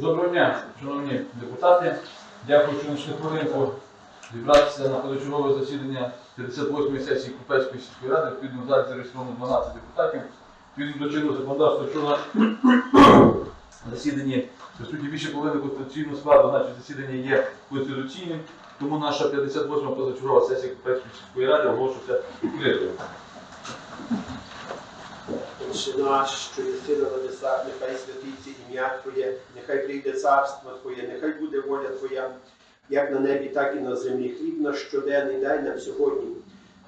Доброго дня, шановні депутати. Дякую, що знайшли хвилинку зібратися на позачергове засідання 58-ї сесії Купецької сільської ради. Відповідно, залі зареєстровано 12 депутатів. Відповідно до чинного законодавства, що на засіданні присутні більше половини конституційного складу, значить засідання є конституційним. Тому наша 58-ма позачергова сесія Купецької сільської ради оголошується відкритою. Отче наш, що єси на небесах, нехай святиться ім'я Твоє, нехай прийде царство Твоє, нехай буде воля Твоя, як на небі, так і на землі. Хліб наш щоденний дай нам сьогодні.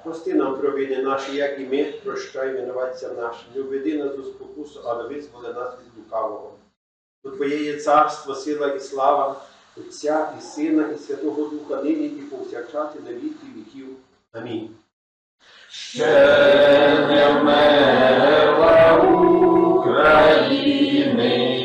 Прости нам провини наші, як і ми прощаємо винуватцям нашим. Не введи нас у спокусу, але визволи нас від лукавого. Бо Твоє є царство, сила і слава Отця і Сина, і Святого Духа, нині і повсякчати на віки віків. Амінь. Ще не України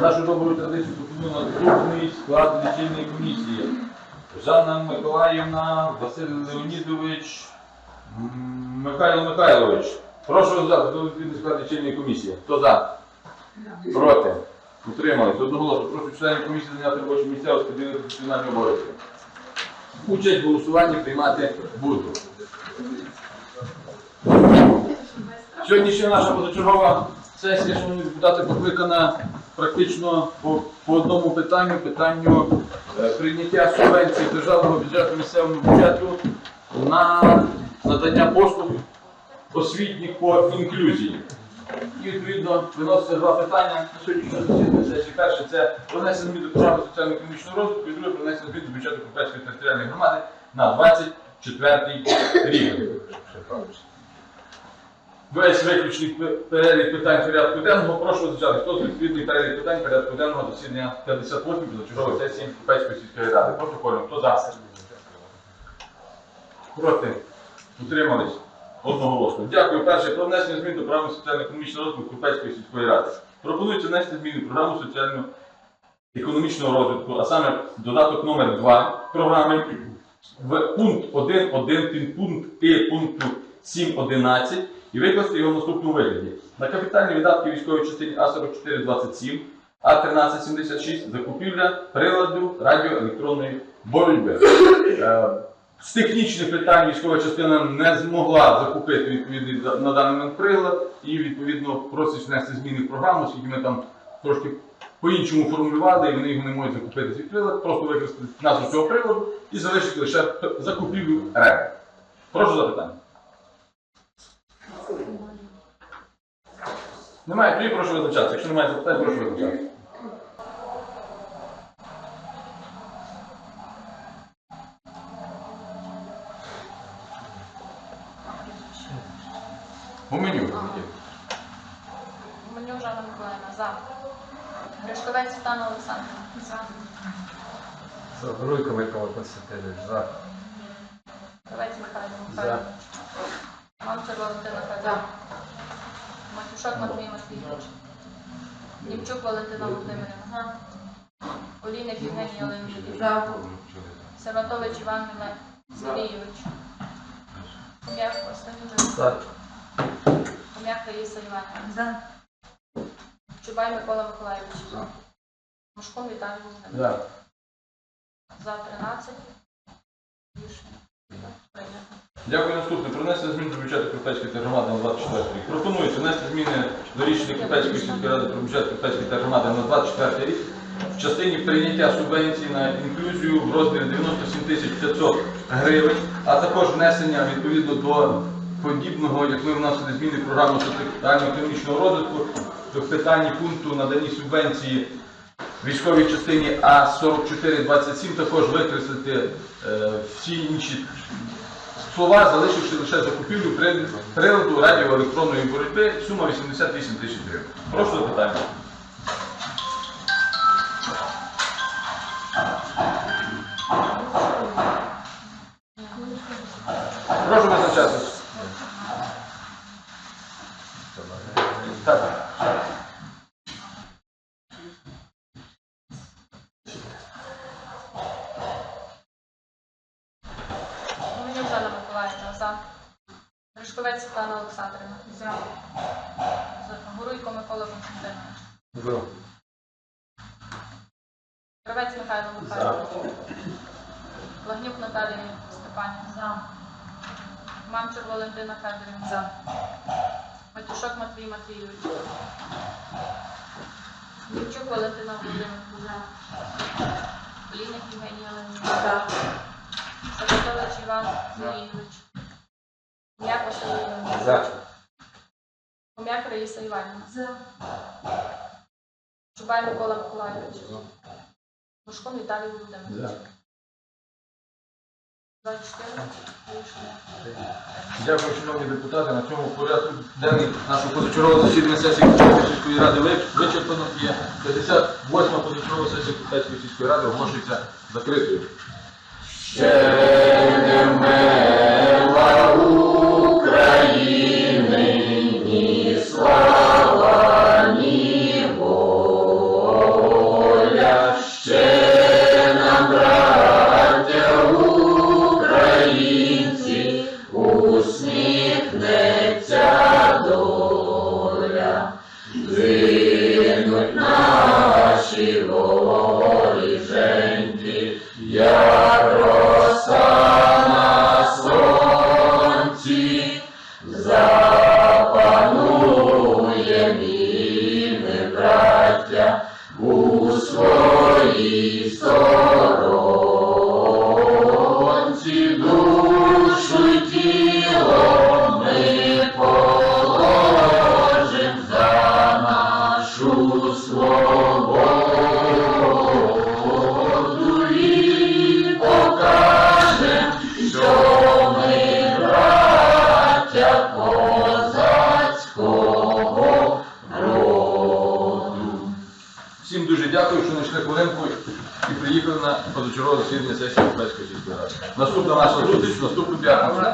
Нашу добру традицію пропоную наступний склад лічильної комісії. Жанна Миколаївна, Василь Леонідович, Михайло Михайлович. Прошу відповідний склад лічильної комісії. Хто за? Проти? Утримались. Одноголосно. Прошу членів комісії зайняти робочі місця, розподілити дисциплінарні обов'язки. Участь в голосуванні приймати буду. Сьогоднішня наша позачергова сесія, шановні депутати, покликана практично по, по одному питанню, питанню е, прийняття субвенції державного бюджету місцевому бюджету на надання послуг освітніх по інклюзії. І відповідно виноситься два питання на сьогоднішнього засідання сесії. Перше це внесення змін до програми соціально-економічного розвитку, і друге принесення змін до бюджету Купецької територіальної громади на 24 рік. Весь виключний перелік питань порядку денного. Прошу визначати, хто з відповідний перелік питань порядку денного засідання 58 позачергової сесії Купецької сільської ради. Прошу кожен. Хто за? Проти? Утримались? Одноголосно. Дякую. Перше. Про внесення змін до програми соціально-економічного розвитку Купецької сільської ради. Пропонується внести зміни в програму соціально-економічного розвитку, а саме додаток номер 2 програми в пункт 1.1 підпункт І пункту 7.11 і викласти його в наступному вигляді. На капітальні видатки військової частини А4427, А1376 закупівля приладу радіоелектронної боротьби. Е, З технічних питань військова частина не змогла закупити відповідний на даний момент прилад і відповідно просить внести зміни в програму, оскільки ми там трошки по-іншому формулювали, і вони його не можуть закупити цей прилад, просто використати назву цього приладу і залишити лише закупівлю РЕБ. Прошу запитання. Немає, тоді прошу визначатися. Якщо немає запитань, прошу визначатися. У меню. Меню Жанна Миколаївна за. Гришковець Світлана Олександрівна. За. Забруйко Микола Константинович, за. Кравець Михайло За. Михайлович. Мамцер Валентина Федорівна. Матюшак Матвій Матвійович. Німчук Валентина Володимирівна. Олійник Євгеній Олегович. Саратович Іван Міле- Сергійович. Юрійович. За. Хом'як Раїса Іванівна. Чубай Микола Миколайович. За. Мушкун Віталій Володимирович. За 13. Рішення. Прийнято. Дякую. Наступне. Про внесення змін до бюджету Кропецької тергромади на 24 рік. Пропонується внести зміни до рішення Кропецької сільської ради про бюджет Кропецької тергромади на 24 рік в частині прийняття субвенції на інклюзію в розмірі 97 тисяч 500 гривень, а також внесення відповідно до подібного, як ми вносили зміни в програму соціально-економічного розвитку, то в питанні пункту наданні субвенції військовій частині А4427 також викреслити е, всі інші слова, залишивши лише закупівлю приладу радіоелектронної боротьби, сума 88 тисяч гривень. Прошу запитання. Прошу визначатись. Так. Гуменюк Жанна Миколаївна. За. Гришковець Світлана Олександрівна. За. За. Гуруйко Микола Константинович. За. Кравець Михайло Михайлович. Лагнюк Наталія Степанівна. За. Мамчур Валентина Федорівна. За. Матюшок Матвій Матвійович. Дівчук Валентина Володимирівна. За. Олійник Євгенія Леонідовна. За. Сабатович Іван Сергійович. М'як Василь Іванович. За. Хом'як Раїса Іванівна. За. Чубай Микола Миколайович. Мушко Віталій Володимирович. За. За чотири. Рішення. Дякую, шановні депутати. На цьому порядку денний нашого позачергового засідання сесії сільської ради ви- вичерпано. Є 58 позачергова сесія Кутецької сільської ради оголошується закритою. Всім дуже дякую, що знайшли хвилинку і приїхали на позачергове засідання сесії Європейської сільської ради. Наступна наша зустріч наступну п'ятницю.